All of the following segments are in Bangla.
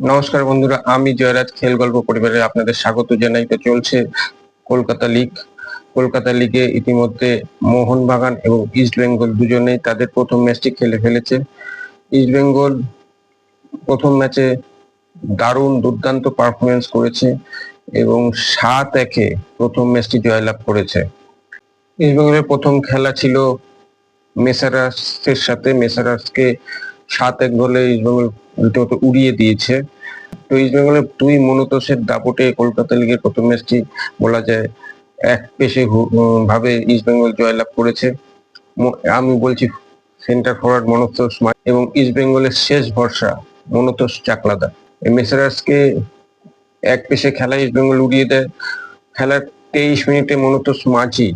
নমস্কার বন্ধুরা, আমি জয়রাজ খেল গল্প পরিবারে আপনাদের স্বাগত জানাই। তো চলছে কলকাতা লিগ। কলকাতা লিগে ইতিমধ্যে মোহনবাগান এবং ইস্ট বেঙ্গল দুজনেই তাদের প্রথম ম্যাচটি খেলে ফেলেছে। ইস্ট বেঙ্গল প্রথম ম্যাচে দারুণ দুর্দান্ত পারফরমেন্স করেছে এবং সাত একে প্রথম ম্যাচটি জয়লাভ করেছে। ইস্ট বেঙ্গলের প্রথম খেলা ছিল মেসারাসের সাথে। মেসারাসকে সাত এক গোলে ইস্ট বেঙ্গল রীতিমতো উড়িয়ে দিয়েছে। তো ইস্ট বেঙ্গলের দুই মনোতোষের দাপটে কলকাতা লিগের প্রথম ম্যাচটি বলা যায় এক পেশে ভাবে ইস্ট বেঙ্গল জয়লাভ করেছে। আমি বলছি সেন্টার ফরওয়ার্ড মনোতোষ এবং ইস্ট বেঙ্গলের শেষ ভরসা মনোতোষ চাকলাদা মেসারাসকে এক পেশে খেলা ইস্ট বেঙ্গল উড়িয়ে দেয়। খেলার তেইশ মিনিটে মনোতোষ মাঝি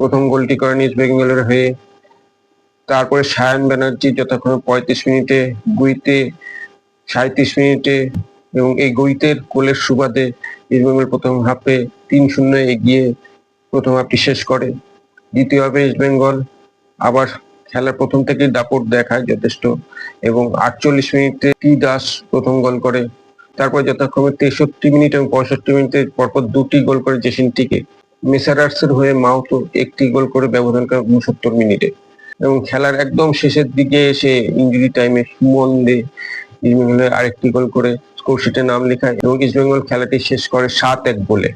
প্রথম গোলটি করেন ইস্ট বেঙ্গলের হয়ে। তারপরে সায়ন ব্যানার্জি যথাক্রমে পঁয়ত্রিশ মিনিটে গুইতে সাঁত্রিশ মিনিটে এবং এই গুইতের কোলের সুবাদে ইস্টবেঙ্গল প্রথম হাফে তিন শূন্য এগিয়ে প্রথম হাফটি শেষ করে। দ্বিতীয় হাফে ইস্টবেঙ্গল আবার খেলার প্রথম থেকেই দাপট দেখায় যথেষ্ট এবং আটচল্লিশ মিনিটে টি দাস প্রথম গোল করে। তারপর যথাক্রমে তেষট্টি মিনিট এবং পঁয়ষট্টি মিনিটে পরপর দুটি গোল করে জেসিন টিকে মেসারার্সের হয়ে মাউতো একটি গোল করে ব্যবধান করে উনসত্তর মিনিটে। এবং খেলার একদম শেষের দিকে এসে ইঞ্জুরি টাইমে সুমন দে ইস্টবেঙ্গলের আরেকটি গোল করে স্কোর শিটে নাম লেখায় এবং ইস্টবেঙ্গল খেলাটি শেষ করে সাত এক গোলে।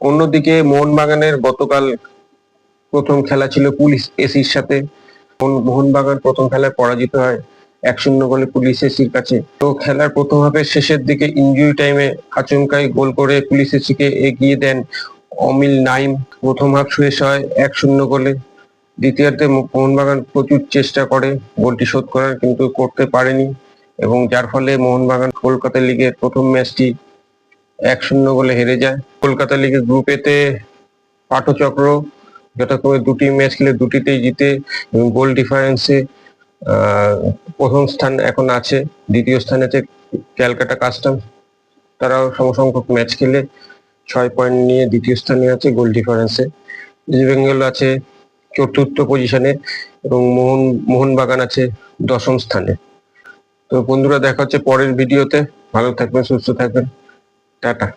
অন্যদিকে মোহনবাগানের গতকাল প্রথম খেলা ছিল পুলিশ এসির সাথে। মোহনবাগান প্রথম খেলায় পরাজিত হয় এক শূন্য গোলে পুলিশ এসির কাছে। তো খেলার প্রথম হাফের শেষের দিকে ইনজুরি টাইমে আচমকাই গোল করে পুলিশ এসিকে এগিয়ে দেন অমিল নাইম। প্রথম হাফ শেষ হয় এক শূন্য গোলে। দ্বিতীয়ার্ধে মোহনবাগান প্রচুর চেষ্টা করে, গোলটি শোধ করার, কিন্তু করতে পারেনি। এবং যার ফলে মোহনবাগান কলকাতা লিগের প্রথম ম্যাচটি এক শূন্য গোলে হেরে যায়। কলকাতা লিগের গ্রুপেতে পাঠচক্র যথাক্রমে দুটি ম্যাচ খেলে দুটিতেই জিতে গোল ডিফারেন্সে প্রথম স্থান এখন আছে। দ্বিতীয় স্থানে আছে ক্যালকাটা কাস্টম তারাও সমসংখ্যক ম্যাচ খেলে ছয় পয়েন্ট নিয়ে দ্বিতীয় স্থানে আছে গোল ডিফারেন্সে। ইস্ট বেঙ্গল আছে চতুর্থ পজিশনে এবং মোহন, মোহনবাগান আছে দশম স্থানে। তো বন্ধুরা, দেখা হচ্ছে পরের ভিডিওতে ভালো থাকবেন, সুস্থ থাকবেন। টাটা।